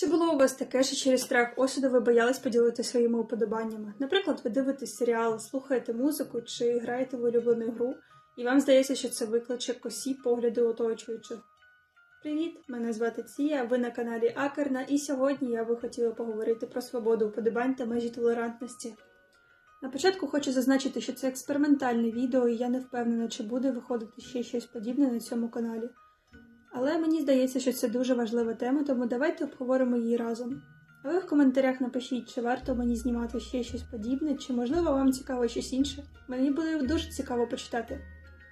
Чи було у вас таке, що через страх осуду ви боялись поділитися своїми уподобаннями? Наприклад, ви дивитесь серіал, слухаєте музику чи граєте в улюблену гру, і вам здається, що це викличе косі погляди оточуючих. Привіт! Мене звати Ція, ви на каналі Акерна, і сьогодні я би хотіла поговорити про свободу уподобань та межі толерантності. На початку хочу зазначити, що це експериментальне відео, і я не впевнена, чи буде виходити ще щось подібне на цьому каналі. Але мені здається, що це дуже важлива тема, тому давайте обговоримо її разом. А ви в коментарях напишіть, чи варто мені знімати ще щось подібне, чи можливо вам цікаво щось інше. Мені буде дуже цікаво почитати.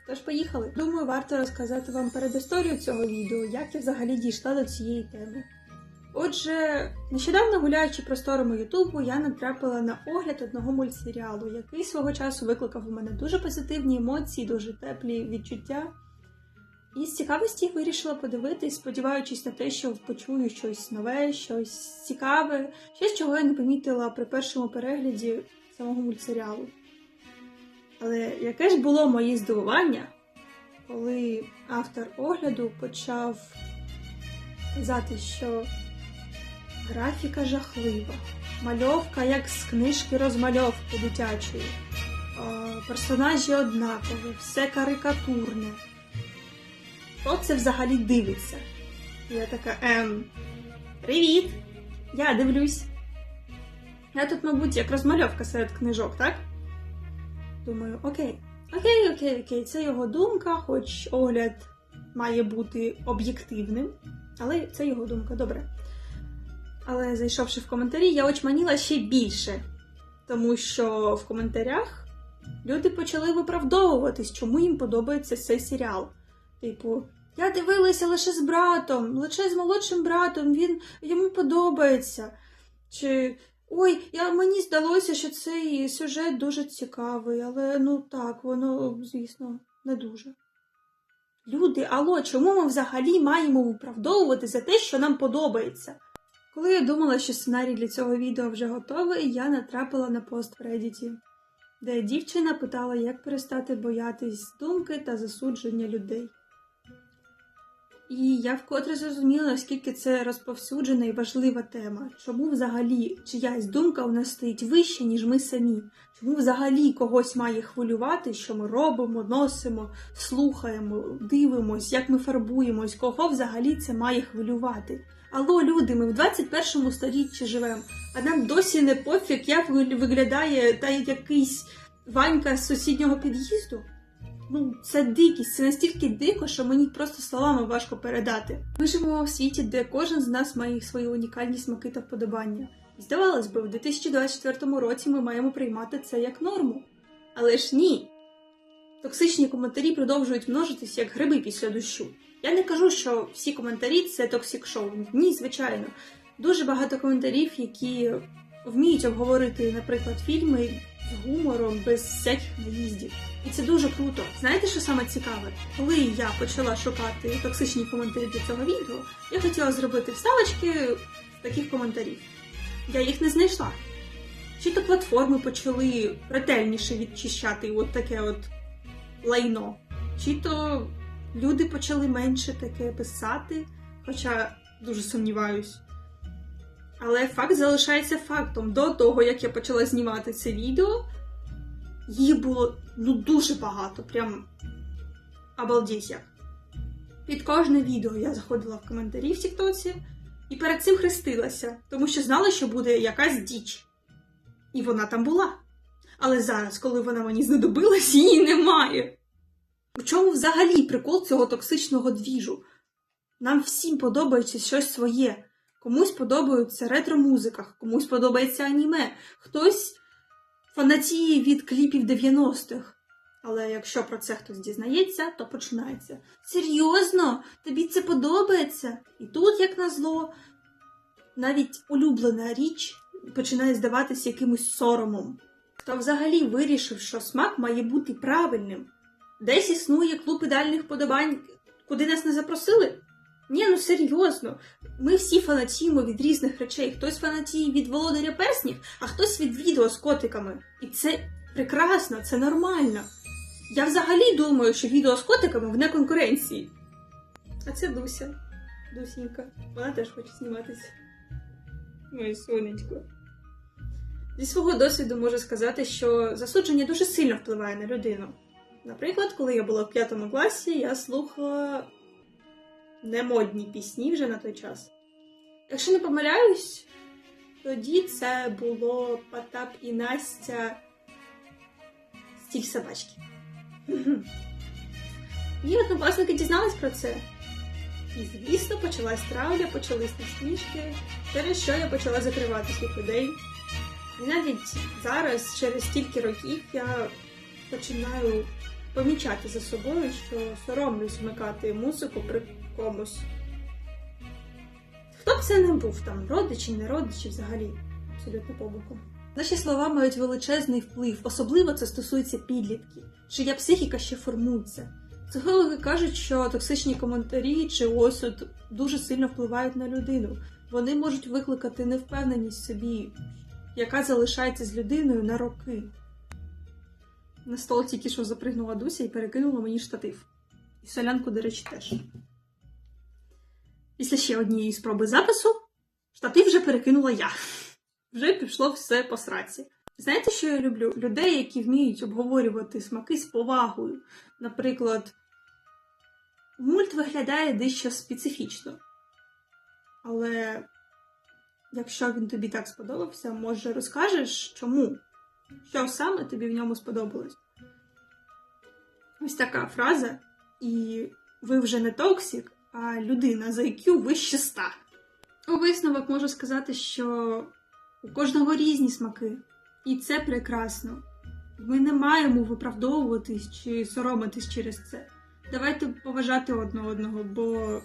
Тож поїхали. Думаю, варто розказати вам передісторію цього відео, як я взагалі дійшла до цієї теми. Отже, нещодавно гуляючи просторами Ютубу, я натрапила на огляд одного мультсеріалу, який свого часу викликав у мене дуже позитивні емоції, дуже теплі відчуття. І з цікавості вирішила подивитись, сподіваючись на те, що почую щось нове, щось цікаве, щось, чого я не помітила при першому перегляді самого мультсеріалу. Але яке ж було моє здивування, коли автор огляду почав казати, що графіка жахлива, мальовка як з книжки розмальовки дитячої, персонажі однакові, все карикатурне. Хто це взагалі дивиться? Я така, ем, привіт! Я дивлюсь. Я тут, мабуть, як розмальовка серед книжок, так? Думаю, окей, окей, окей, окей, це його думка, хоч огляд має бути об'єктивним, але це його думка, добре. Але зайшовши в коментарі, я очманіла ще більше, тому що в коментарях люди почали виправдовуватись, чому їм подобається цей серіал. Типу, я дивилася лише з братом, лише з молодшим братом, він йому подобається. Чи ой, я, мені здалося, що цей сюжет дуже цікавий, але ну так, воно, звісно, не дуже. Люди, алло, чому ми взагалі маємо виправдовувати за те, що нам подобається? Коли я думала, що сценарій для цього відео вже готовий, я натрапила на пост в Reddit, де дівчина питала, як перестати боятись думки та засудження людей. І я вкотре зрозуміла, наскільки це розповсюджена і важлива тема. Чому взагалі чиясь думка у нас стоїть вище, ніж ми самі? Чому взагалі когось має хвилювати, що ми робимо, носимо, слухаємо, дивимось, як ми фарбуємось, кого взагалі це має хвилювати? Алло, люди, ми в 21 столітті живемо, а нам досі не пофіг, як ви- виглядає та якийсь Ванька з сусіднього під'їзду. Ну, це дикість, це настільки дико, що мені просто словами важко передати. Ми живемо в світі, де кожен з нас має свої унікальні смаки та вподобання. Здавалось би, в 2024 році ми маємо приймати це як норму. Але ж ні. Токсичні коментарі продовжують множитись як гриби після дощу. Я не кажу, що всі коментарі це токсик шоу. Ні, звичайно. Дуже багато коментарів, які вміють обговорити, наприклад, фільми з гумором, без всяких наїздів. І це дуже круто. Знаєте, що саме цікаве? Коли я почала шукати токсичні коментарі для цього відео, я хотіла зробити вставочки таких коментарів. Я їх не знайшла. Чи то платформи почали ретельніше відчищати от таке от лайно, чи то люди почали менше таке писати, хоча дуже сумніваюсь. Але факт залишається фактом. До того, як я почала знімати це відео, їх було ну дуже багато, прям обалдеть як. Під кожне відео я заходила в коментарі в Тіктоці і перед цим хрестилася, тому що знала, що буде якась діч. І вона там була. Але зараз, коли вона мені знадобилась, її немає. У чому взагалі прикол цього токсичного двіжу? Нам всім подобається щось своє. Комусь подобається ретро-музика, комусь подобається аніме, хтось фанатіє від кліпів 90-х. Але якщо про це хтось дізнається, то починається. Серйозно, тобі це подобається? І тут, як назло, навіть улюблена річ починає здаватися якимось соромом. Хто взагалі вирішив, що смак має бути правильним? Десь існує клуб ідеальних подобань, куди нас не запросили? Ні, ну серйозно. Ми всі фанатіємо від різних речей. Хтось фанатіє від володаря перснів, а хтось від відео з котиками. І це прекрасно, це нормально. Я взагалі думаю, що відео з котиками вне конкуренції. А це Дуся. Дусінька. Вона теж хоче зніматися. Моє сонечко. Зі свого досвіду можу сказати, що засудження дуже сильно впливає на людину. Наприклад, коли я була в п'ятому класі, я слухала немодні пісні вже на той час. Якщо не помиляюсь, тоді це було Потап і Настя стіль собачки. І однокласники дізнались про це. І, звісно, почалась травля, почались насмішки, через що я почала закривати своїх людей. І навіть зараз, через стільки років, я починаю помічати за собою, що соромлюсь вмикати музику при комусь. Хто б це не був там, родичі, не родичі, взагалі, абсолютно по боку. Наші слова мають величезний вплив, особливо це стосується підлітків, чия психіка ще формується. Психологи кажуть, що токсичні коментарі чи осуд дуже сильно впливають на людину. Вони можуть викликати невпевненість собі, яка залишається з людиною на роки. На стол тільки що запригнула Дуся і перекинула мені штатив. І солянку, до речі, теж. Після ще однієї спроби запису штатив вже перекинула я. Вже пішло все по сраці. Знаєте, що я люблю? Людей, які вміють обговорювати смаки з повагою. Наприклад, мульт виглядає дещо специфічно. Але якщо він тобі так сподобався, може розкажеш чому? Що саме тобі в ньому сподобалось? Ось така фраза, і ви вже не токсик, а людина за IQ вище 100. У висновок можу сказати, що у кожного різні смаки, і це прекрасно. Ми не маємо виправдовуватись чи соромитись через це. Давайте поважати одне одного, бо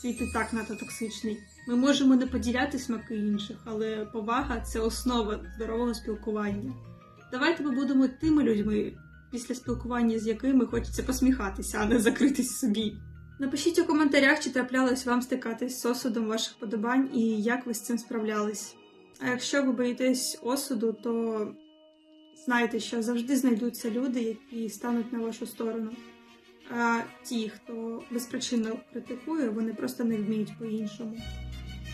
світ і так надто токсичний. Ми можемо не поділяти смаки інших, але повага це основа здорового спілкування. Давайте ми будемо тими людьми, після спілкування з якими хочеться посміхатися, а не закритись собі. Напишіть у коментарях, чи траплялось вам стикатись з осудом ваших подобань і як ви з цим справлялись. А якщо ви боїтесь осуду, то знайте, що завжди знайдуться люди, які стануть на вашу сторону. А ті, хто безпричинно критикує, вони просто не вміють по-іншому.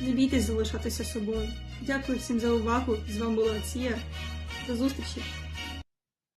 Не бійтесь залишатися собою. Дякую всім за увагу. З вами була Ція. До зустрічі!